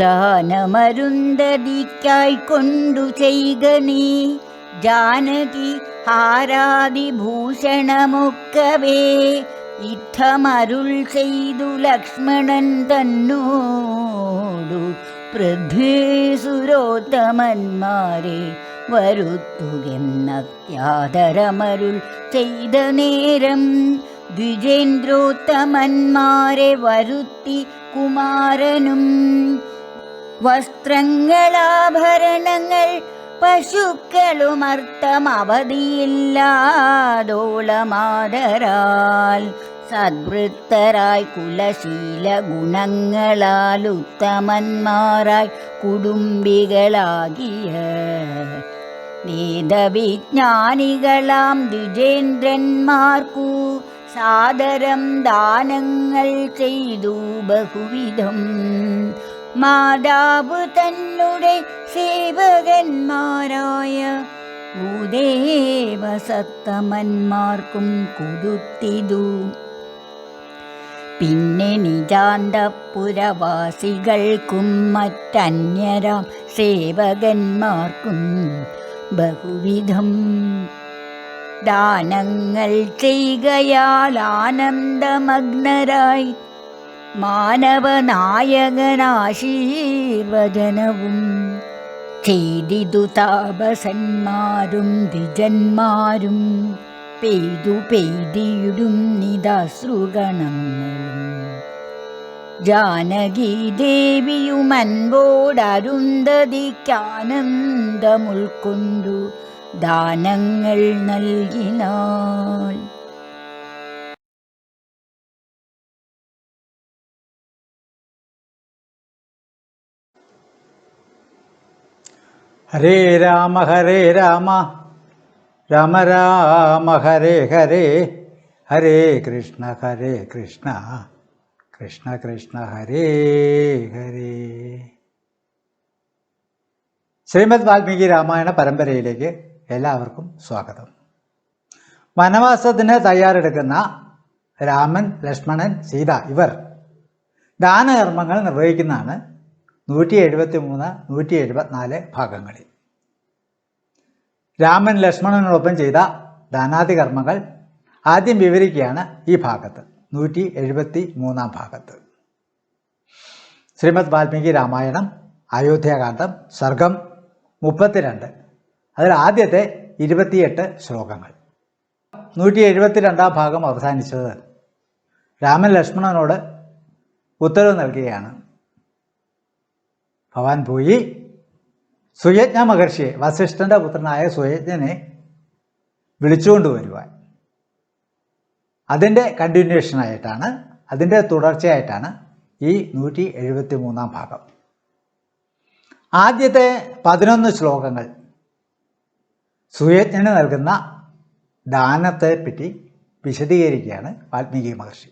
ദാനമരുന്തതിക്കായി കൊണ്ടു ചെയ്ക നീ ജാനകി ഹാരാതിഭൂഷണമൊക്കവേ യുദ്ധമരുൾ ചെയ്തു ലക്ഷ്മണൻ തന്നോടു പൃഥ്വീസുരോത്തമന്മാരെ വരുത്തുകെന്നത്യാദരമരുൾ ചെയ്ത നേരം ദ്വിജേന്ദ്രോത്തമന്മാരെ വരുത്തി കുമാരനും വസ്ത്രങ്ങളാഭരണങ്ങൾ പശുക്കളുമർത്ഥം അവധിയില്ലാതോളമാതരാൽ സദ്വൃത്തരായി കുലശീല ഗുണങ്ങളാൽ ഉത്തമന്മാരായി കുടുംബികളാകിയ വേദവിജ്ഞാനികളാം ദ്വിജേന്ദ്രന്മാർക്കു സാദരം ദാനങ്ങൾ ചെയ്തു ബഹുവിധം മാതാവ് തന്നെ സേവകന്മാരായ ഭൂദേവസത്തമന്മാർക്കും കൊടുത്തിതു പിന്നെ നിജാന്തപുരവാസികൾക്കും മറ്റന്യരാം സേവകന്മാർക്കും ബഹുവിധം. ദാനങ്ങൾ ചെയ്യുകയാൽ ആനന്ദമഗ്നരായി മാനവനായകനാശീർവചനവും ചെയ്തിതു താപസന്മാരും ദ്വിജന്മാരും പെയ്തു പെയ്തിയിടും നിതാശ്രുഗണങ്ങളും ജാനകി ദേവിയും അൻപോടരുന്ധതിക്കാനന്ദമുൾക്കൊണ്ടു ദാനങ്ങൾ നൽകിനാൾ. ഹരേ രാമ ഹരേ രാമ. രാമ രാമ ഹരേ ഹരേ. ഹരേ കൃഷ്ണ ഹരേ കൃഷ്ണ. കൃഷ്ണ കൃഷ്ണ ഹരേ ഹരേ. ശ്രീമദ് വാൽമീകി രാമായണ പരമ്പരയിലേക്ക് എല്ലാവർക്കും സ്വാഗതം. വനവാസത്തിന് തയ്യാറെടുക്കുന്ന രാമൻ ലക്ഷ്മണൻ സീത ഇവർ ദാനകർമ്മങ്ങൾ നിർവഹിക്കുന്നതാണ് നൂറ്റി എഴുപത്തി മൂന്ന് നൂറ്റി എഴുപത്തിനാല് ഭാഗങ്ങളിൽ. രാമൻ ലക്ഷ്മണനോടൊപ്പം ചെയ്ത ദാനാദി കർമ്മങ്ങൾ ആദ്യം വിവരിക്കുകയാണ് ഈ ഭാഗത്ത് നൂറ്റി എഴുപത്തി മൂന്നാം ഭാഗത്ത്. ശ്രീമദ് വാൽമീകി രാമായണം അയോധ്യാകാന്ഡം സർഗം മുപ്പത്തിരണ്ട്. അതിൽ ആദ്യത്തെ ഇരുപത്തിയെട്ട് ശ്ലോകങ്ങൾ. നൂറ്റി എഴുപത്തിരണ്ടാം ഭാഗം അവസാനിച്ചത് രാമൻ ലക്ഷ്മണനോട് ഉത്തരവ് നൽകുകയാണ്. ഭവാൻ പോയി. സുയജ്ഞ മഹർഷിയെ വസിഷ്ഠന്റെ പുത്രനായ സുയജ്ഞനെ വിളിച്ചുകൊണ്ട് വരുവാൻ. അതിന്റെ കണ്ടിന്യൂഷനായിട്ടാണ് അതിന്റെ തുടർച്ചയായിട്ടാണ് ഈ നൂറ്റി എഴുപത്തി മൂന്നാം ഭാഗം. ആദ്യത്തെ പതിനൊന്ന് ശ്ലോകങ്ങൾ സുയജ്ഞന് നൽകുന്ന ദാനത്തെപ്പറ്റി വിശദീകരിക്കുകയാണ് വാൽമീകി മഹർഷി.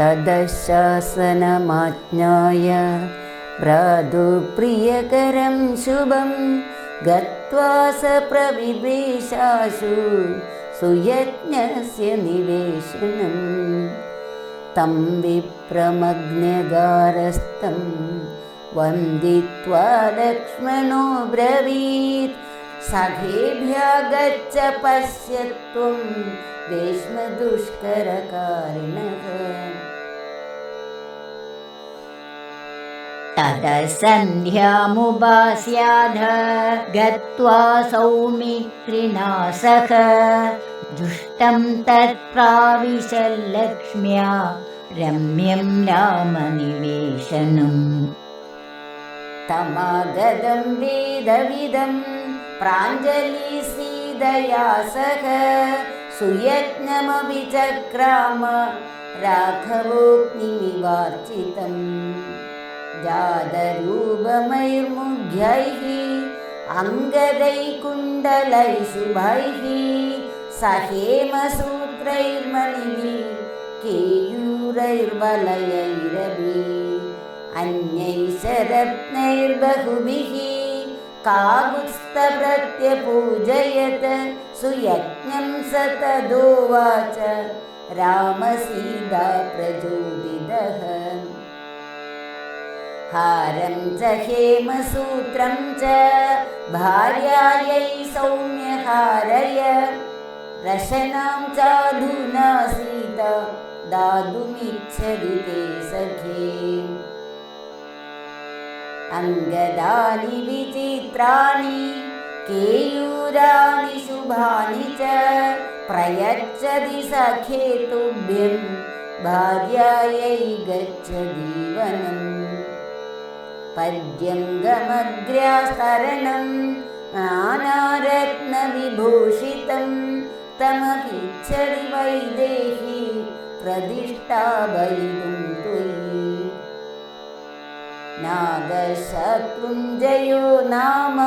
തദശാസനമാജ്ഞായ ्रादुप्रियकरं शुभं गत्वा स प्रविवेशासु सुयज्ञस्य निवेशनं। तं विप्रमग्नगारस्थं वन्दित्वा लक्ष्मणो ब्रवीत्। सखेभ्यः गच्छ पश्य त्वं भीष्मदुष्करकारिणः तदा सन्ध्यामुपास्याध गत्वा सौमित्रिणा सह दुष्टं तत्प्राविशल्लक्ष्म्या रम्यं नाम तमागदं वेदविदं वेदविदम् प्राञ्जलिस्रीदया सह सुयत्नमपि च क्राम जातरूपमैर्मुग्ध्यैः अङ्गदैकुण्डलैः शुभैः सहेमसूत्रैर्मणिः केयूरैर्वलयैरवी अन्यैः शरत्नैर्बहुभिः कामुत्सत्यपूजयत सुयज्ञं स तदोवाच रामसीता प्रचोदितः हारं च हेमसूत्रं च भार्यायै सौम्यहारय। रशनां चाधुना सीता दातुमिच्छति ते सखे। अङ्गदानि विचित्राणि केयूराणि शुभानि च प्रयच्छति सखे तुभ्यं भार्यायै गच्छदीवनम् पर्यङ्गमग्र्यास्तरणं नानारत्नविभूषितं तमपीच्छति वैदेही प्रतिष्ठापयितुं त्वयि। नागशत्रुञ्जयो नाम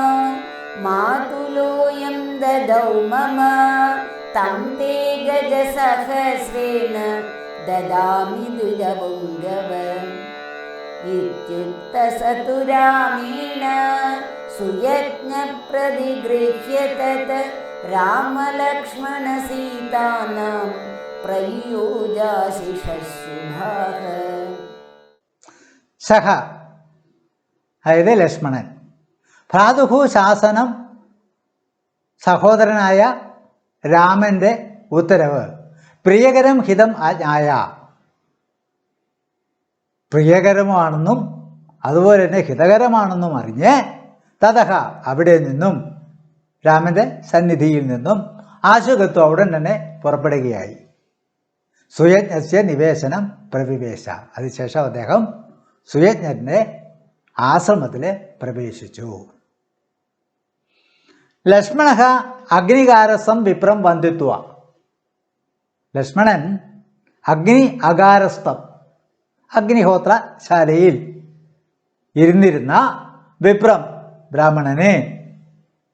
मातुलोऽयं ददौ मम तं ते गजसहस्रेण ददामि दुरपुङ्गव इत्युक्तसतु रामेण सुयज्ञप्रतिगृह्य तत् रामलक्ष्मणसीतानां प्रयोजाशिषशुभाः സഹ അതായത് ലക്ഷ്മണൻ ഭ്രാതുഹു ശാസനം സഹോദരനായ രാമൻ്റെ ഉത്തരവ് പ്രിയകരം ഹിതം ആജ്ഞായ പ്രിയകരമാണെന്നും അതുപോലെ തന്നെ ഹിതകരമാണെന്നും അറിഞ്ഞ് തതഹ അവിടെ നിന്നും രാമന്റെ സന്നിധിയിൽ നിന്നും ആശുകത്വം ഉടൻ തന്നെ പുറപ്പെടുകയായി. സുയജ്ഞസ്യ നിവേശനം പ്രവിവേശ. അതിനുശേഷം അദ്ദേഹം സുയജ്ഞന്റെ ആശ്രമത്തിൽ പ്രവേശിച്ചു. ലക്ഷ്മണ അഗ്നികാരസം വിപ്രം വന്ദിത്വ. ലക്ഷ്മണൻ അഗ്നി അകാരസ്ഥം അഗ്നിഹോത്രശാലയിൽ ഇരുന്നിരുന്ന വിപ്രം ബ്രാഹ്മണനെ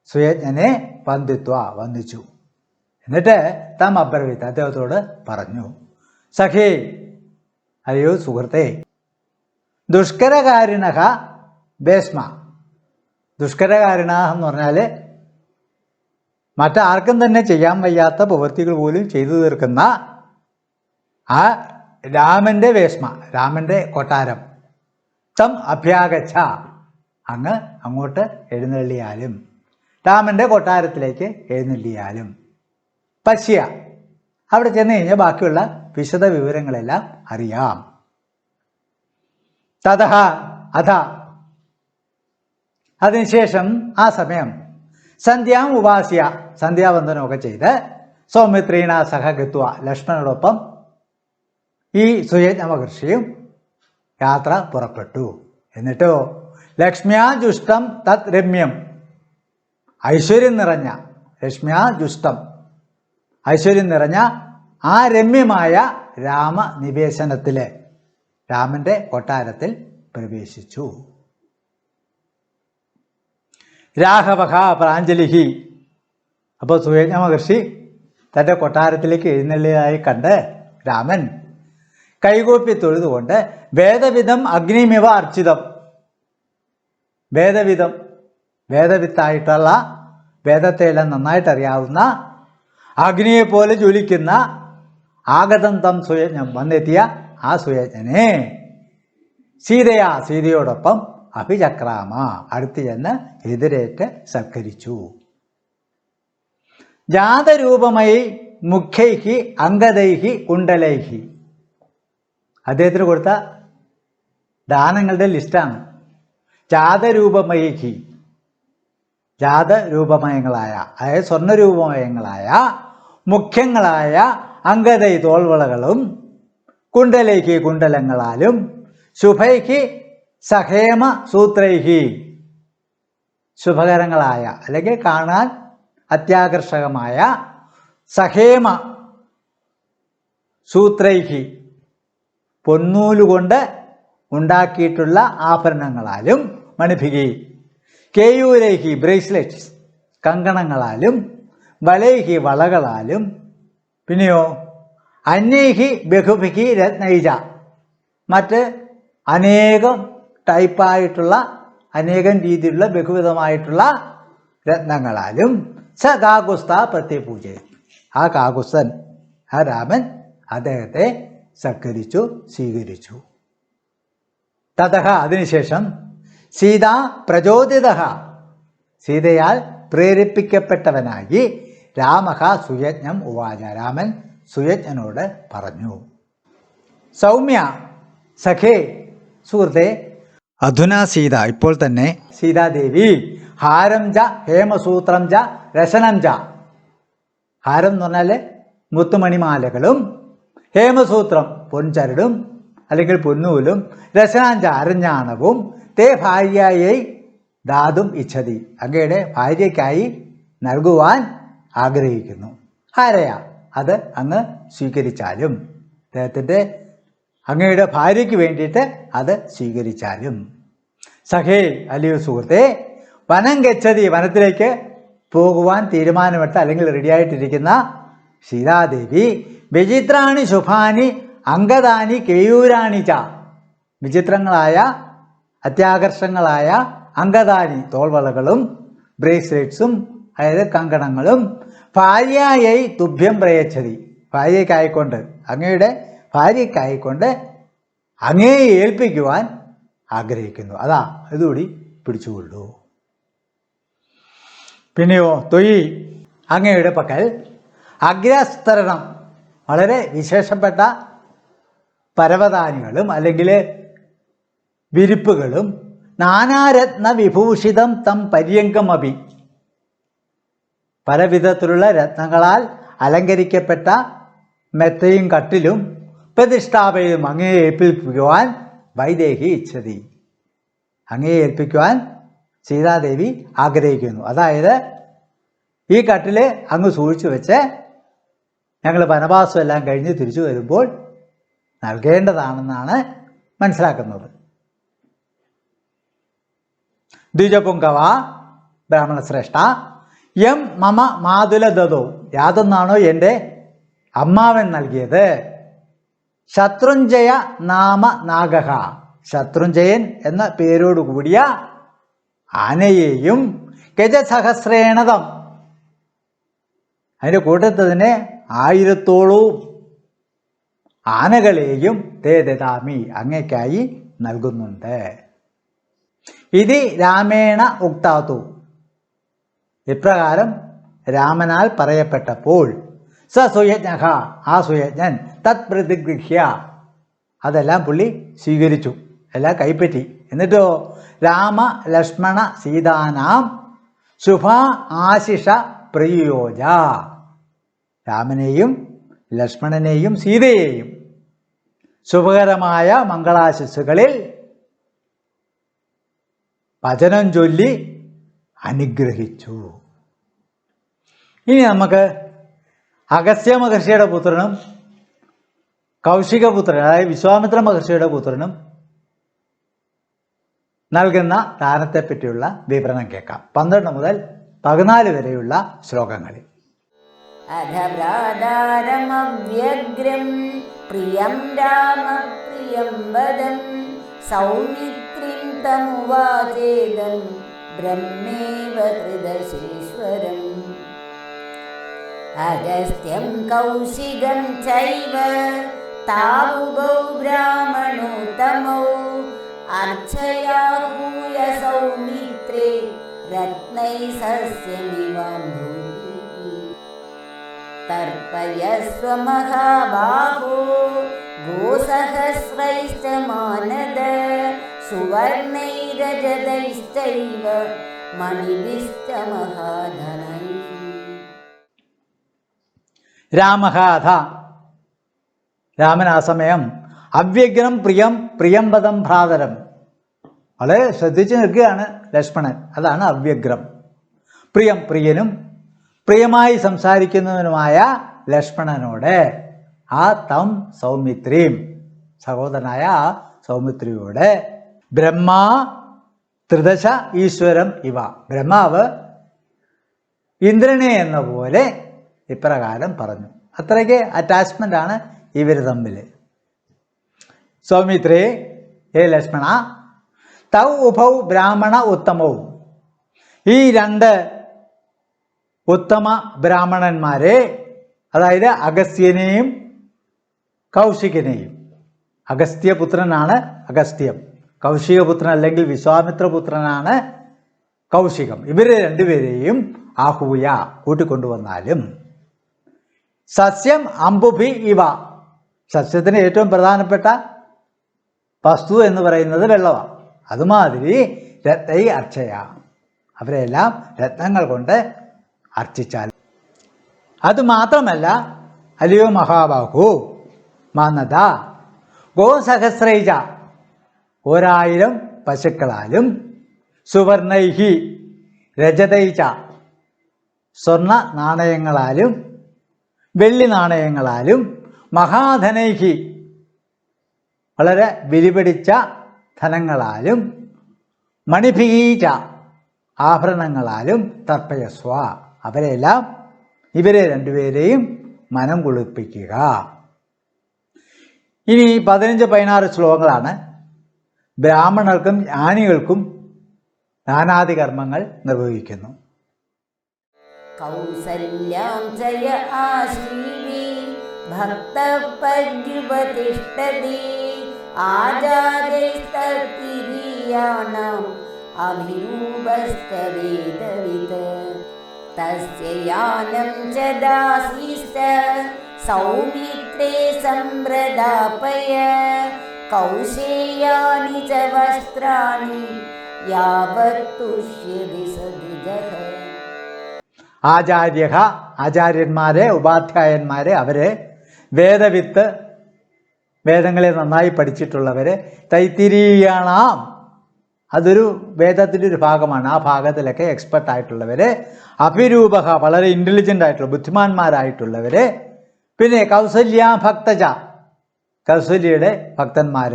സുയജ്ഞനെ വന്ദിത്വ വന്ദിച്ചു. എന്നിട്ട് താം അബ്രവീത്ത് അദ്ദേഹത്തോട് പറഞ്ഞു സഖേ അയ്യോ സുഹൃത്തെ ദുഷ്കരകാരിണഹ ഭേസ്മ ദുഷ്കരകാരിണ എന്ന് പറഞ്ഞാൽ മറ്റാർക്കും തന്നെ ചെയ്യാൻ വയ്യാത്ത പ്രവൃത്തികൾ പോലും ചെയ്തു തീർക്കുന്ന ആ രാമന്റെ വേഷ്മ രാമന്റെ കൊട്ടാരം. തം അഭ്യാഗച്ഛ. അങ്ങ് അങ്ങോട്ട് എഴുന്നള്ളിയാലും രാമന്റെ കൊട്ടാരത്തിലേക്ക് എഴുന്നള്ളിയാലും. പശ്യ. അവിടെ ചെന്ന് കഴിഞ്ഞാൽ ബാക്കിയുള്ള വിശദ വിവരങ്ങളെല്ലാം അറിയാം. തഥ അധ. അതിനുശേഷം ആ സമയം സന്ധ്യാം ഉപാസ്യ സന്ധ്യാവന്ദനമൊക്കെ ചെയ്ത് സൗമിത്രീണ സഹ ഗത്വ ലക്ഷ്മണനോടൊപ്പം ഈ സുയജ്ഞ മഹർഷിയും യാത്ര പുറപ്പെട്ടു. എന്നിട്ടോ? ലക്ഷ്മ്യാ ജുഷ്ടം തത് രമ്യം. ഐശ്വര്യം നിറഞ്ഞ ലക്ഷ്മ്യാ ജുഷ്ടം ഐശ്വര്യം നിറഞ്ഞ ആ രമ്യമായ രാമനിവേശനത്തിൽ രാമന്റെ കൊട്ടാരത്തിൽ പ്രവേശിച്ചു. രാഘവ പ്രാഞ്ജലിഹി. അപ്പോൾ സുയജ്ഞ മഹർഷി തന്റെ കൊട്ടാരത്തിലേക്ക് എഴുന്നള്ളിയതായി കണ്ട് രാമൻ കൈകൂപ്പി തൊഴുതുകൊണ്ട് വേദവിധം അഗ്നിമിവ അർച്ചിതം. വേദവിധം വേദവിത്തായിട്ടുള്ള വേദത്തെയെല്ലാം നന്നായിട്ട് അറിയാവുന്ന അഗ്നിയെപ്പോലെ ജ്വലിക്കുന്ന ആഗതം തം സുയജ്ഞം വന്നെത്തിയ ആ സുയജ്ഞനെ സീതയാ സീതയോടൊപ്പം അഭിചക്രാമ അടുത്ത് ചെന്ന് എതിരേറ്റ് സൽക്കരിച്ചു. ജാതരൂപമായി മുഖ്യൈഹി അംഗദൈഹി കുണ്ടലൈഹി അദ്ദേഹത്തിന് കൊടുത്ത ദാനങ്ങളുടെ ലിസ്റ്റാണ്. ജാതരൂപമയഹി. ജാതരൂപമയങ്ങളായ അതായത് സ്വർണരൂപമയങ്ങളായ മുഖ്യങ്ങളായ അങ്കതൈ തോൾവളകളും കുണ്ടലേഖി കുണ്ടലങ്ങളാലും ശുഭൈഹി സഹേമ സൂത്രൈഹി ശുഭകരങ്ങളായ അല്ലെങ്കിൽ കാണാൻ അത്യാകർഷകമായ സഹേമ സൂത്രൈഹി പൊന്നൂലുകൊണ്ട് ഉണ്ടാക്കിയിട്ടുള്ള ആഭരണങ്ങളാലും മണിഭികി. കേയൂരേഹി ബ്രേസ്ലെറ്റ്സ് കങ്കണങ്ങളാലും വലേഹി വളകളാലും പിന്നെയോ അന്യേഹി ബഹുഭിഹി രത്നൈജ. മറ്റ് അനേകം ടൈപ്പായിട്ടുള്ള അനേകം രീതിയിലുള്ള ബഹുവിധമായിട്ടുള്ള രത്നങ്ങളാലും സ കാകുസ്ത പ്രത്യപൂജ ആ കാകുസ്തൻ ആ രാമൻ അദ്ദേഹത്തെ സത്കരിച്ചു സ്വീകരിച്ചു. തതഹ അതിനുശേഷം സീത പ്രചോദിത സീതയാൽ പ്രേരിപ്പിക്കപ്പെട്ടവനായി രാമഹ സുയജ്ഞം ഉവാച. രാമൻ സുയജ്ഞനോട് പറഞ്ഞു. സൗമ്യ സഖേ സുഹൃത്തെ അധുന സീത ഇപ്പോൾ തന്നെ സീതാദേവി ഹാരം ച ഹേമസൂത്രം ച രസനം ച ഹാരം എന്ന് പറഞ്ഞാൽ മുത്തുമണിമാലകളും ഹേമസൂത്രം പൊൻചരടും അല്ലെങ്കിൽ പൊന്നൂലും രസനാഞ്ച അരഞ്ഞാണവും തേ ഭാര്യയായി ദാതും ഇച്ഛതി. അങ്ങയുടെ ഭാര്യയ്ക്കായി നൽകുവാൻ ആഗ്രഹിക്കുന്നു. ആരെയാ? അത് അങ്ങ് സ്വീകരിച്ചാലും. അദ്ദേഹത്തിന്റെ അങ്ങയുടെ ഭാര്യയ്ക്ക് വേണ്ടിയിട്ട് അത് സ്വീകരിച്ചാലും. സഖേ അല്ലയോ സുഹൃത്തെ വനം ഗച്ഛതി വനത്തിലേക്ക് പോകുവാൻ തീരുമാനമെടുത്ത അല്ലെങ്കിൽ റെഡിയായിട്ടിരിക്കുന്ന സീതാദേവി വിചിത്രാണി ശുഭാനി അങ്കദാനി കേയൂരാണി ച. വിചിത്രങ്ങളായ അത്യാകർഷങ്ങളായ അങ്കദാനി തോൾവളകളും ബ്രേസ്ലെറ്റ്സും അതായത് കങ്കണങ്ങളും. ഭാര്യയായി തുഭ്യം പ്രയച്ചതി. ഭാര്യയ്ക്കായിക്കൊണ്ട് അങ്ങയുടെ ഭാര്യയ്ക്കായിക്കൊണ്ട് അങ്ങേയെ ഏൽപ്പിക്കുവാൻ ആഗ്രഹിക്കുന്നു. അതാ ഇതുകൂടി പിടിച്ചുകൊള്ളൂ. പിന്നെയോ തൊയ് അങ്ങയുടെ പക്കൽ അഗ്രസ്തരണം. വളരെ വിശേഷപ്പെട്ട പരവതാനികളും അല്ലെങ്കിൽ വിരിപ്പുകളും നാനാരത്ന വിഭൂഷിതം തം പര്യങ്കമഭി പല വിധത്തിലുള്ള രത്നങ്ങളാൽ അലങ്കരിക്കപ്പെട്ട മെത്തയും കട്ടിലും പ്രതിഷ്ഠാപയും അങ്ങേ ഏൽപ്പിക്കുവാൻ വൈദേഹി ഇച്ഛതി. അങ്ങേ ഏൽപ്പിക്കുവാൻ സീതാദേവി ആഗ്രഹിക്കുന്നു. അതായത് ഈ കട്ടിൽ അങ്ങ് സൂക്ഷിച്ചു വെച്ച് ഞങ്ങൾ വനവാസം എല്ലാം കഴിഞ്ഞ് തിരിച്ചു വരുമ്പോൾ നൽകേണ്ടതാണെന്നാണ് മനസ്സിലാക്കുന്നത്. ദ്വിജപുങ്കവ ബ്രാഹ്മണശ്രേഷ്ഠ എം മമ മാതുല ദതോ യാതൊന്നാണോ എന്റെ അമ്മാവൻ നൽകിയത്? ശത്രുഞ്ജയ നാമ നാഗഹ ശത്രുഞ്ജയൻ എന്ന പേരോടുകൂടിയ ആനയെയും ഗജസഹസ്രേണതം അതിന്റെ കൂട്ടത്തിൽ തന്നെ ആയിരത്തോളവും ആനകളെയും തേ ദദാമി അങ്ങയ്ക്കായി നൽകുന്നുണ്ട്. ഇത് രാമേണ ഉക്താതു. ഇപ്രകാരം രാമനാൽ പറയപ്പെട്ടപ്പോൾ സ സുയജ്ഞ ആ സുയജ്ഞൻ തത് പ്രതിഗൃഹ്യ അതെല്ലാം പുള്ളി സ്വീകരിച്ചു. എല്ലാം കൈപ്പറ്റി. എന്നിട്ടോ രാമ ലക്ഷ്മണ സീതാനാം ശുഭ ആശിഷ പ്രയോജ. രാമനെയും ലക്ഷ്മണനെയും സീതയെയും ശുഭകരമായ മംഗളാശിസുകളിൽ വചനം ചൊല്ലി അനുഗ്രഹിച്ചു. ഇനി നമുക്ക് അഗസ്ത്യ മഹർഷിയുടെ പുത്രനും കൗശികപുത്രൻ അതായത് വിശ്വാമിത്ര മഹർഷിയുടെ പുത്രനും നൽകുന്ന ദാനത്തെപ്പറ്റിയുള്ള വിവരണം കേൾക്കാം. പന്ത്രണ്ട് മുതൽ പതിനാല് വരെയുള്ള ശ്ലോകങ്ങളിൽ. അധഭ്രാതാരമവ്യഗ്രം പ്രിയം ബ്രഹ്മേവ അഗസ്ത്യം കൗശികം ചൈവ താവുകൗ ബ്രാഹ്മണോത്തമൗ അർച്ചയാഹൂയ സൗമിത്രേ रत्नैः सस्यमिवाम्भूः तर्पयस्व महाबाहो गोसहस्रैश्च मानद सुवर्णैरजतैश्चैव मणिभिश्च महाधनैः രാമഹാഥ രാമൻ ആ സമയം അവ്യഗ്രം പ്രിയം പ്രിയംപദം ഭ്രാതരം വളരെ ശ്രദ്ധിച്ചു നിൽക്കുകയാണ് ലക്ഷ്മണൻ. അതാണ് അവ്യഗ്രം. പ്രിയം പ്രിയനും പ്രിയമായി സംസാരിക്കുന്നവനുമായ ലക്ഷ്മണനോട് ആ തം സൗമിത്രിയും സഹോദരനായ ആ സൗമിത്രിയോട് ബ്രഹ്മാ ത്രിദശ ഈശ്വരം ഇവ. ബ്രഹ്മാവ് ഇന്ദ്രനെ എന്ന പോലെ ഇപ്രകാരം പറഞ്ഞു. അത്രയ്ക്ക് അറ്റാച്ച്മെന്റ് ആണ് ഇവർ തമ്മിൽ സൗമിത്രി ഏ ലക്ഷ്മണ തൗ ഉഭൗ ബ്രാഹ്മണ ഉത്തമവും ഈ രണ്ട് ഉത്തമ ബ്രാഹ്മണന്മാരെ അതായത് അഗസ്ത്യനെയും കൗശികനെയും. അഗസ്ത്യപുത്രനാണ് അഗസ്ത്യം. കൗശികപുത്രൻ അല്ലെങ്കിൽ വിശ്വാമിത്രപുത്രനാണ് കൗശികം. ഇവരെ രണ്ടുപേരെയും ആഹൂയ കൂട്ടിക്കൊണ്ടുവന്നാലും സസ്യം അമ്പുഭി ഇവ. സസ്യത്തിന് ഏറ്റവും പ്രധാനപ്പെട്ട വസ്തു എന്ന് പറയുന്നത് വെള്ളമാണ്. അതുമാതിരി രത്നൈ അർച്ചയ. അവരെല്ലാം രത്നങ്ങൾ കൊണ്ട് അർച്ചിച്ചാൽ. അതുമാത്രമല്ല അലിയോ മഹാബാഹു മാനത ഗോസഹസ്രൈജ ഒരായിരം പശുക്കളാലും സുവർണൈഹി രജതൈച സ്വർണ നാണയങ്ങളാലും വെള്ളി നാണയങ്ങളാലും മഹാധനൈഹി. വളരെ വിലിപിടിച്ച ധനങ്ങളാലും മണിഭീച ആഭരണങ്ങളാലും തർപ്പയസ്വ. അവരെല്ലാം ഇവരെ രണ്ടുപേരെയും മനം കുളിപ്പിക്കുക. ഇനി പതിനഞ്ച് പതിനാറ് ശ്ലോകങ്ങളാണ്. ബ്രാഹ്മണർക്കും ജ്ഞാനികൾക്കും നാനാദി കർമ്മങ്ങൾ നിർവഹിക്കുന്നു. കൗസല്യാം അഭിരൂപസ്തവേദവിത് തസ്യ യാനം ച ദാസീശ്ച സൗമിത്രേ സംപ്രദാപയ കൗശേയാനി ച വസ്ത്രാണി യാവത് തുഷ്യതി സദ്വിജഃ ആചാര്യ ആചാര്യന്മാരെ ഉപാധ്യായന്മാരെ അവരെ വേദവിത്ത് വേദങ്ങളെ നന്നായി പഠിച്ചിട്ടുള്ളവരെ തൈത്തിരിയണം. അതൊരു വേദത്തിന്റെ ഒരു ഭാഗമാണ്. ആ ഭാഗത്തിലൊക്കെ എക്സ്പെർട്ട് ആയിട്ടുള്ളവരെ അഭിരൂപക വളരെ ഇന്റലിജന്റ് ആയിട്ടുള്ള ബുദ്ധിമാന്മാരായിട്ടുള്ളവരെ പിന്നെ കൗസല്യ ഭക്തജ. കൗസല്യയുടെ ഭക്തന്മാർ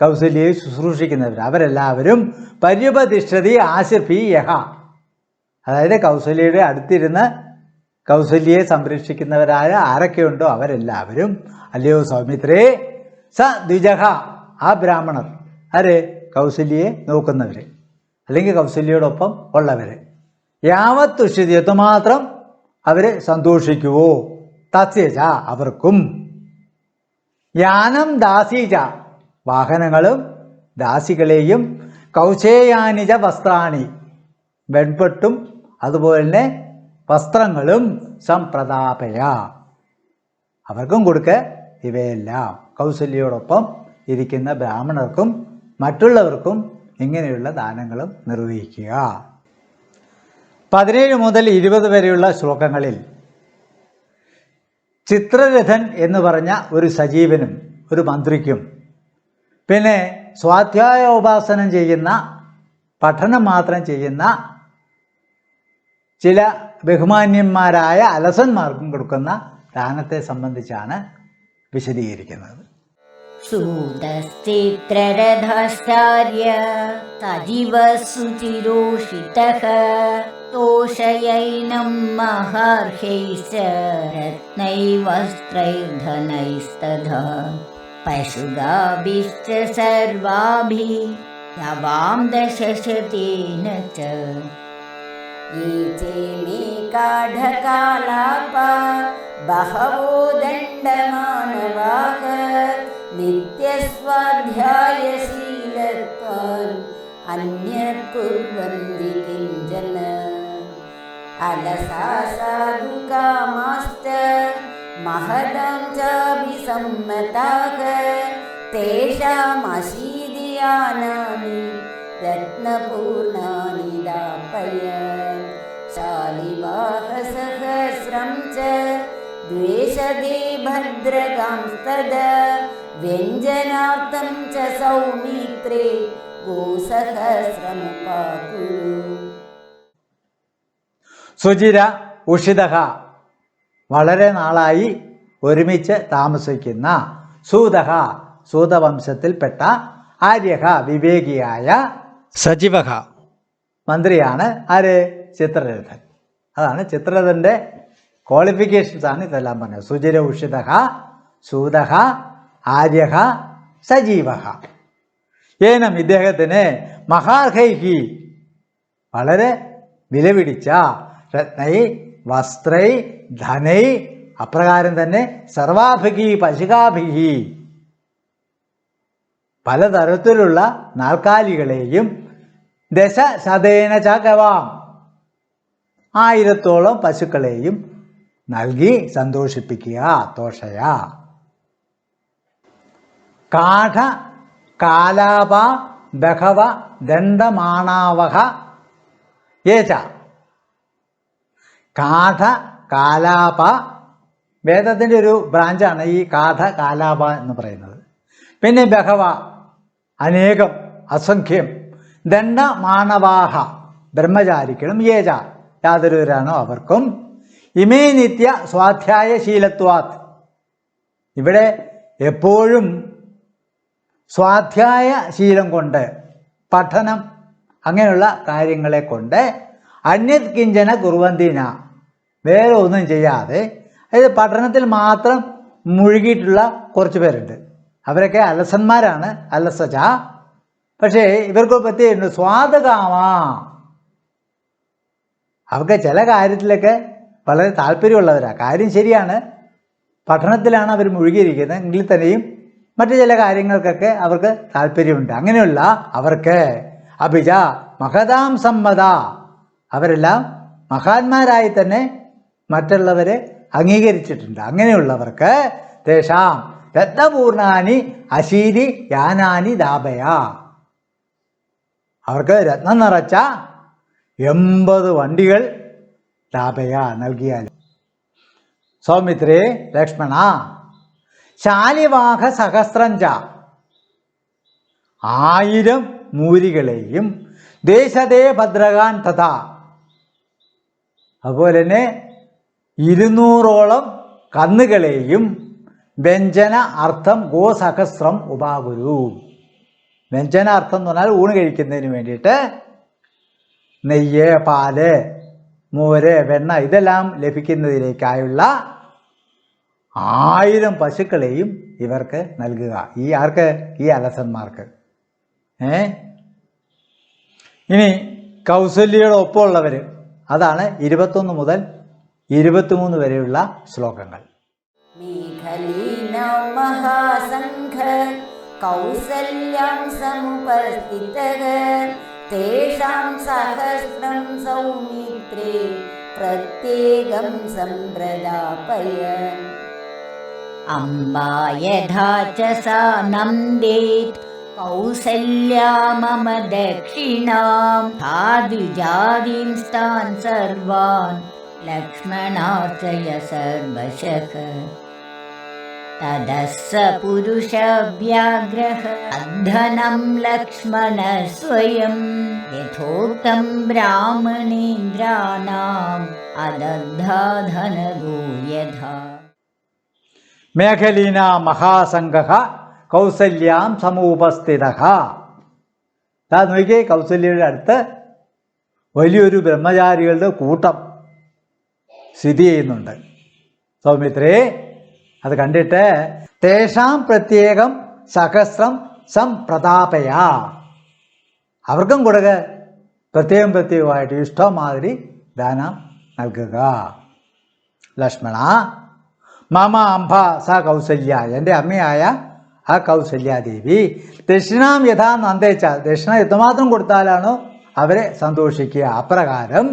കൗസല്യയെ ശുശ്രൂഷിക്കുന്നവർ അവരെല്ലാവരും പര്യുപതിഷ്ഠതി ആശിഫി യഹ അതായത് കൗസല്യയുടെ അടുത്തിരുന്ന് കൗസല്യയെ സംരക്ഷിക്കുന്നവരായ ആരൊക്കെയുണ്ടോ അവരെല്ലാവരും? അല്ലയോ സൗമിത്രേ? സ ദ്വിജഹ ആ ബ്രാഹ്മണർ. ആര്? കൗസല്യയെ നോക്കുന്നവർ അല്ലെങ്കിൽ കൗസല്യയോടൊപ്പം ഉള്ളവർ യാവത് എത്തുമാത്രം അവർ സന്തോഷിക്കുവോ? തസ്യജ അവർക്കും. യാനം ദാസീജ വാഹനങ്ങളും ദാസികളെയും കൗശേയാനിജ വസ്ത്രാണി. വെൺപെട്ടും അതുപോലെ തന്നെ വസ്ത്രങ്ങളും സംപ്രതാപയ അവർക്കും കൊടുക്ക ഇവയെല്ലാം. കൗസല്യയോടൊപ്പം ഇരിക്കുന്ന ബ്രാഹ്മണർക്കും മറ്റുള്ളവർക്കും ഇങ്ങനെയുള്ള ദാനങ്ങളും നിർവഹിക്കുക. പതിനേഴ് മുതൽ ഇരുപത് വരെയുള്ള ശ്ലോകങ്ങളിൽ ചിത്രരഥൻ എന്ന് പറഞ്ഞ ഒരു സജീവനും ഒരു മന്ത്രിക്കും പിന്നെ സ്വാധ്യായ ഉപാസനം ചെയ്യുന്ന പഠനം മാത്രം ചെയ്യുന്ന ചില ബഹുമാന്യന്മാരായ അലസന്മാർക്കും കൊടുക്കുന്ന ദാനത്തെ സംബന്ധിച്ചാണ് വിശദീകരിക്കുന്നത്. സൂതശ്ചിത്രരഥാശ്ചാര്യ തജിവ സുചിരോഷിതഃ മഹാർഹൈശ്ച രത്നൈവസ്ത്രൈർധനൈസ്തഥാ പശുഗാഭിശ്ച സർവാഭിः നവാം ദശശതേന ये चेमे काढकालापा बहवो दण्डमानवाः नित्यस्वाध्यायशीलत्वान् अन्यत् कुर्वन्ति किञ्चन अलसा साधुकामाश्च महदां चाभिसम्मताः तेषामशीदियानानि रत्नपूर्णानि दापयन् शालिवाहसहस्रं च द्वेषदे भद्रकांस्तदा व्यञ्जनार्थं च सौमित्रे गोसहस्रमुपाकुरु സുചിര ഉഷിതഹ വളരെ നാളായി ഒരുമിച്ച് താമസിക്കുന്ന സൂതഹ സൂതവംശത്തിൽപ്പെട്ട ആര്യഹ വിവേകിയായ സജീവഹ. മന്ത്രിയാണ്. ആര്? ചിത്രരഥൻ. അതാണ് ചിത്രരഥന്റെ ക്വാളിഫിക്കേഷൻസ് ആണ് ഇതെല്ലാം പറഞ്ഞത്. സുചിര ഉഷിതഹ സൂതഹ ആര്യഹ സജീവഹ. ഏനം ഇദ്ദേഹത്തിന് മഹാർഹൈഹി. വളരെ വിലപിടിച്ച രത്നൈ വസ്ത്രൈ ധനൈ അപ്രകാരം തന്നെ സർവാഭിഹി പശുകാഭിഹി. പലതരത്തിലുള്ള നാൽക്കാലികളെയും ദശ ശതേന ചകവാം. ആയിരത്തോളം പശുക്കളെയും നൽകി സന്തോഷിപ്പിക്കുക തോഷയ. കാഠ കാലാപ ബഹവ ദണ്ഡമാണാവഹ ഏച കാഠ കാലാപ വേദത്തിന്റെ ഒരു ബ്രാഞ്ചാണ് ഈ കാഠ കാലാപ എന്ന് പറയുന്നത്. പിന്നെ ബഹവ അനേകം അസംഖ്യം. ദണ്ഡ മാണവാഹ ബ്രഹ്മചാരിക്കണം ഏജ. യാതൊരുവരാണോ അവർക്കും. ഇമേ നിത്യ സ്വാധ്യായ ശീലത്വാത്. ഇവിടെ എപ്പോഴും സ്വാധ്യായ ശീലം കൊണ്ട് പഠനം അങ്ങനെയുള്ള കാര്യങ്ങളെ കൊണ്ട് അന്യത് കിഞ്ചന കുറുവന്തിന. വേറെ ഒന്നും ചെയ്യാതെ അതായത് പഠനത്തിൽ മാത്രം മുഴുകിയിട്ടുള്ള കുറച്ച് പേരുണ്ട്. അവരൊക്കെ അലസന്മാരാണ്. അലസജ. പക്ഷേ ഇവർക്ക് പറ്റിയുണ്ട് സ്വാദകാമ അവർക്ക് ചില കാര്യത്തിലൊക്കെ വളരെ താല്പര്യമുള്ളവരാണ് കാര്യം ശരിയാണ് പഠനത്തിലാണ് അവർ മുഴുകിയിരിക്കുന്നത്. എങ്കിൽ തന്നെയും മറ്റു ചില കാര്യങ്ങൾക്കൊക്കെ അവർക്ക് താല്പര്യമുണ്ട്. അങ്ങനെയുള്ള അവർക്ക് അഭിജ മഹതാം സമ്മത അവരെല്ലാം മഹാന്മാരായി തന്നെ മറ്റുള്ളവരെ അംഗീകരിച്ചിട്ടുണ്ട്. അങ്ങനെയുള്ളവർക്ക് തേഷാം രത്നപൂർണാനി അശീതി യാനാനി ദാപയ അവർക്ക് രത്നം നിറച്ച എൺപത് വണ്ടികൾ ദാപയ നൽകിയാൽ. സൗമിത്രേ ലക്ഷ്മണ ശാലിവാഹ സഹസ്രഞ്ച. ആയിരം മൂരികളെയും ദേശതേ ഭദ്രകാൻ തഥ. അതുപോലെ തന്നെ ഇരുന്നൂറോളം കന്നുകളെയും വ്യഞ്ജന അർത്ഥം ഗോസഹസ്രം ഉപാകുരു. വ്യഞ്ജനാർത്ഥം എന്ന് പറഞ്ഞാൽ ഊണ് കഴിക്കുന്നതിന് വേണ്ടിയിട്ട് നെയ്യ് പാൽ മോര് വെണ്ണ ഇതെല്ലാം ലഭിക്കുന്നതിലേക്കായുള്ള ആയിരം പശുക്കളെയും ഇവർക്ക് നൽകുക. ഈ ആർക്ക്? ഈ അലസന്മാർക്ക്. ഏ? ഇനി കൗസല്യയുടെ ഒപ്പമുള്ളവർ അതാണ് ഇരുപത്തൊന്ന് മുതൽ ഇരുപത്തിമൂന്ന് വരെയുള്ള ശ്ലോകങ്ങൾ. മേഘലീ महासङ्घ कौसल्यां समुपस्थितः। तेषां सहस्रं सौमित्रे प्रत्येकं सम्प्रदापयन् अम्बा यथा च सा नन्देत् कौसल्या मम दक्षिणां धादिजादींस्तान् सर्वान् लक्ष्मणार्चय सर्वशः ततः स पुरुषव्याघ्रः अधनं लक्ष्मण स्वयं यथोक्तं ब्राह्मणेन्द्राणाम् अदद्धाधनगो यथा മേഖലീന മഹാസംഘ കൗസല്യാം സമൂപസ്ഥിത താ നോക്കിയേ കൗസല്യയുടെ അടുത്ത് വലിയൊരു ബ്രഹ്മചാരികളുടെ കൂട്ടം സ്ഥിതി ചെയ്യുന്നുണ്ട് സൗമിത്രേ അത് കണ്ടിട്ട് തേഷാം പ്രത്യേകം സഹസ്രം സംപ്രതാപയ. അവർക്കും കൊടുക്ക. പ്രത്യേകം പ്രത്യേകമായിട്ട് ഇഷ്ടമാതിരി ദാനം നൽകുക. ലക്ഷ്മണ മമ അംബ സ കൗസല്യ എന്റെ അമ്മയായ ആ കൗസല്യാദേവി ദക്ഷിണാം യഥാ നന്ദേച്ച ദക്ഷിണ എത്രമാത്രം കൊടുത്താലാണോ അവരെ സന്തോഷിക്കുക? അപ്രകാരം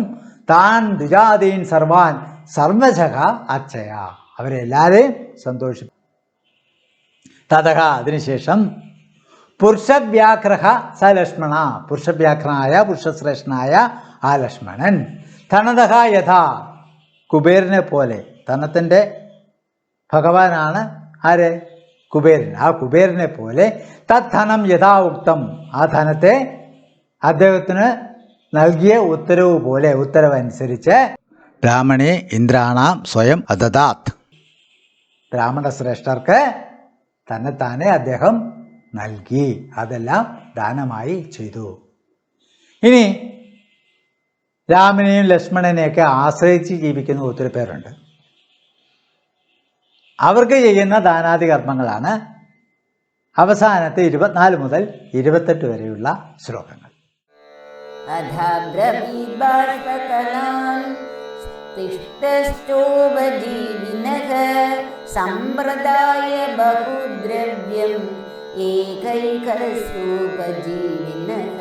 താൻ ദ്വിജാതീൻ സർവാൻ സർവജക അർച്ചയ അവരെല്ലാവരെയും സന്തോഷിപ്പിക്കും. തഥ അതിനുശേഷം പുരുഷവ്യാഘ്രഹ സ ലക്ഷ്മണ. പുരുഷവ്യാഘ്രനായ പുരുഷശ്രേഷ്ഠനായ ആ ലക്ഷ്മണൻ. തനതഹ യഥാ കുബേരനെ പോലെ. തനത്തിന്റെ ഭഗവാനാണ് ആര്? കുബേരൻ. ആ കുബേരനെ പോലെ തദ്ധനം യഥാ ഉക്തം. ആ ധനത്തെ അദ്ദേഹത്തിന് നൽകിയ ഉത്തരവ് പോലെ ഉത്തരവനുസരിച്ച് ബ്രാഹ്മണി ഇന്ദ്രാണാം സ്വയം അദദാത്. ബ്രാഹ്മണ ശ്രേഷ്ഠർക്ക് തന്നെത്താനെ അദ്ദേഹം നൽകി. അതെല്ലാം ദാനമായി ചെയ്തു. ഇനി രാമനെയും ലക്ഷ്മണനെയൊക്കെ ആശ്രയിച്ച് ജീവിക്കുന്ന ഒത്തിരി പേരുണ്ട്. അവർക്ക് ചെയ്യുന്ന ദാനാദി കർമ്മങ്ങളാണ് അവസാനത്തെ ഇരുപത്തിനാല് മുതൽ ഇരുപത്തെട്ട് വരെയുള്ള ശ്ലോകങ്ങൾ. तिष्ठश्चोपजीविनः सम्प्रदाय बहुद्रव्यं एकैकस्योपजीविनः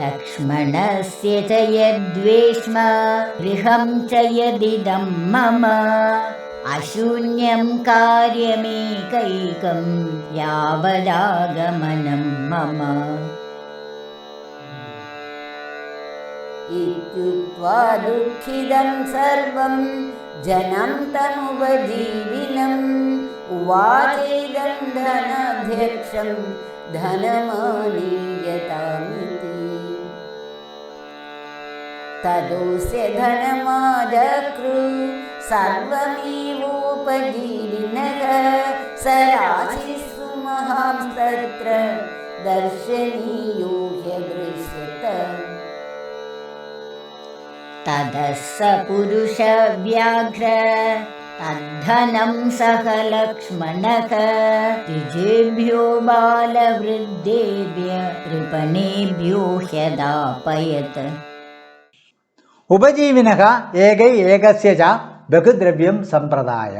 लक्ष्मणस्य च यद्वेष्म गृहं च यदिदं मम अशून्यं कार्यमेकैकं यावदागमनं मम इत्युक्त्वा दुःखिदं सर्वं जनं तमुपजीविनम् उवाचेदं धनाध्यक्षं धनमानीयतामिति। तदोऽस्य धनमादकृ सर्वमेवोपजीविनः स राशिस्तु महांस्तत्र दर्शनीयो ह्यदृश्यत ततः स पुरुषव्याघ्र तद्धनं सह लक्ष्मणः द्विजेभ्यो बालवृद्धेभ्य कृपणेभ्यो ह्यदापयत् ഉപജീവിനക ഏകൈ ഏകസ്യ ച ബഹുദ്രവ്യം സമ്പ്രദായ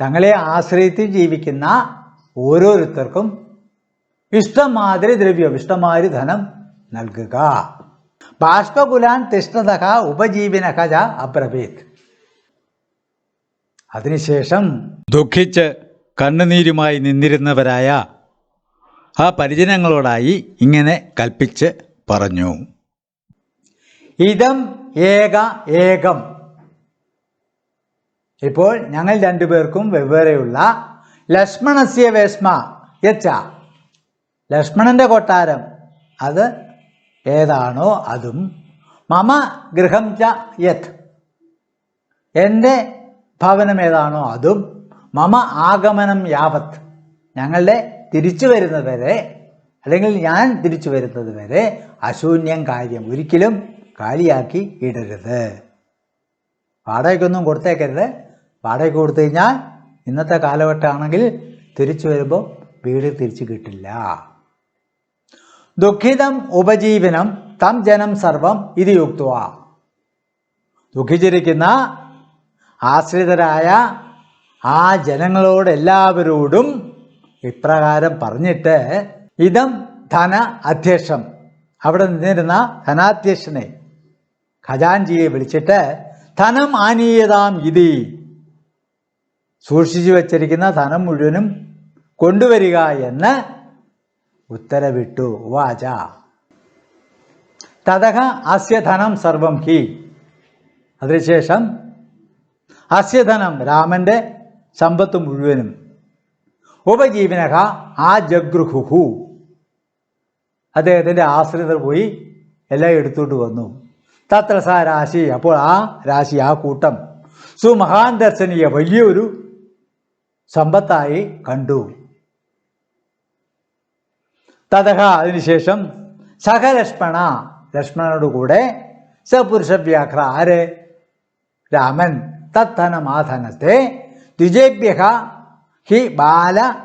തങ്ങളെ ആശ്രയിച്ച് ജീവിക്കുന്ന ഓരോരുത്തർക്കും ഇഷ്ടമാതിരി ദ്രവ്യം ഇഷ്ടമാതിരി ധനം നൽകുക ബാഷ്പകുലാൻ തിഷ്ണതക ഉപജീവിന ച അബ്രവീത്. അതിനുശേഷം ദുഃഖിച്ച് കണ്ണുനീരുമായി നിന്നിരുന്നവരായ ആ പരിജനങ്ങളോടായി ഇങ്ങനെ കൽപ്പിച്ച് പറഞ്ഞു. ഇതം ഏക ഏകം. ഇപ്പോൾ ഞങ്ങൾ രണ്ടുപേർക്കും വെവ്വേറെയുള്ള ലക്ഷ്മണസ്യ വേഷ്മ യച്ച. ലക്ഷ്മണന്റെ കൊട്ടാരം. അത് ഏതാണോ അതും. മമ ഗൃഹം ച യത്. എന്റെ ഭവനം ഏതാണോ അതും. മമ ആഗമനം യാവത്ത് ഞങ്ങളുടെ തിരിച്ചു വരുന്നത് വരെ അല്ലെങ്കിൽ ഞാൻ തിരിച്ചു വരുന്നത് വരെ അശൂന്യം കാര്യം ഒരിക്കലും കാലിയാക്കി ഇടരുത്. വാടകയ്ക്കൊന്നും കൊടുത്തേക്കരുത്. വാടകയ്ക്ക് കൊടുത്തു കഴിഞ്ഞാൽ ഇന്നത്തെ കാലഘട്ടമാണെങ്കിൽ തിരിച്ചു വരുമ്പോൾ വീട് തിരിച്ചു കിട്ടില്ല. ദുഃഖിതം ഉപജീവനം തം ജനം സർവം ഇത് യുക്തുവ. ദുഃഖിച്ചിരിക്കുന്ന ആശ്രിതരായ ആ ജനങ്ങളോട് എല്ലാവരോടും ഇപ്രകാരം പറഞ്ഞിട്ട് ഇതം ധന അധ്യക്ഷം. അവിടെ നിന്നിരുന്ന ധനാധ്യക്ഷനെ ഖജാൻജിയെ വിളിച്ചിട്ട് ധനം ആനീയതാം ഇതി. സൂക്ഷിച്ചു വച്ചിരിക്കുന്ന ധനം മുഴുവനും കൊണ്ടുവരിക എന്ന് ഉത്തരവിട്ടു. വാച. തതഹ അസ്യ ധനം സർവം ഹി. അതിനുശേഷം അസ്യധനം രാമന്റെ സമ്പത്ത് മുഴുവനും. ഉപജീവനക ആ ജഗൃഹുഹു. അദ്ദേഹത്തിന്റെ ആശ്രിതർ പോയി എല്ലാം എടുത്തുകൊണ്ട് വന്നു. തത്ര സാ രാശി. അപ്പോൾ ആ രാശി ആ കൂട്ടം സുമഹാൻ ദർശനീയ വലിയൊരു സമ്പത്തായി കണ്ടു. തതഹ അതിനുശേഷം സഹലക്ഷ്മണ. ലക്ഷ്മണനോട് കൂടെ സപുരുഷവ്യാഘ്ര ആര്? രാമൻ. തത്തനമാധനത്തെ ദ്വിജേഭ്യ ഹി ബാല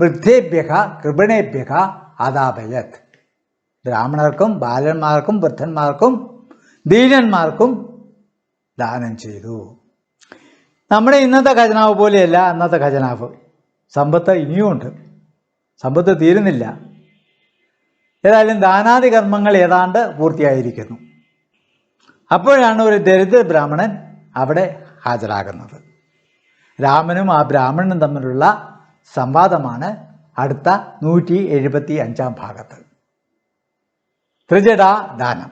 വൃദ്ധേഭ്യ കൃപണേഭ്യ അതാപയത് ബ്രാഹ്മണർക്കും ബാലന്മാർക്കും വൃദ്ധന്മാർക്കും ദീനന്മാർക്കും ദാനം ചെയ്തു. നമ്മുടെ ഇന്നത്തെ ഖജനാവ് പോലെയല്ല അന്നത്തെ ഖജനാവ്. സമ്പത്ത് ഇനിയുമുണ്ട്. സമ്പത്ത് തീരുന്നില്ല. ഏതായാലും ദാനാദി കർമ്മങ്ങൾ ഏതാണ്ട് പൂർത്തിയായിരിക്കുന്നു. അപ്പോഴാണ് ഒരു ദരിദ്ര ബ്രാഹ്മണൻ അവിടെ ഹാജരാകുന്നത്. രാമനും ആ ബ്രാഹ്മണനും തമ്മിലുള്ള സംവാദമാണ് അടുത്ത നൂറ്റി എഴുപത്തി അഞ്ചാം ഭാഗത്ത്. ത്രിജട ദാനം.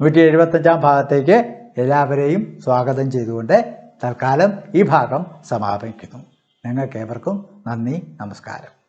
നൂറ്റി എഴുപത്തഞ്ചാം ഭാഗത്തേക്ക് എല്ലാവരെയും സ്വാഗതം ചെയ്തുകൊണ്ട് തൽക്കാലം ഈ ഭാഗം സമാപിക്കുന്നു. നിങ്ങൾക്ക് ഏവർക്കും നന്ദി നമസ്കാരം.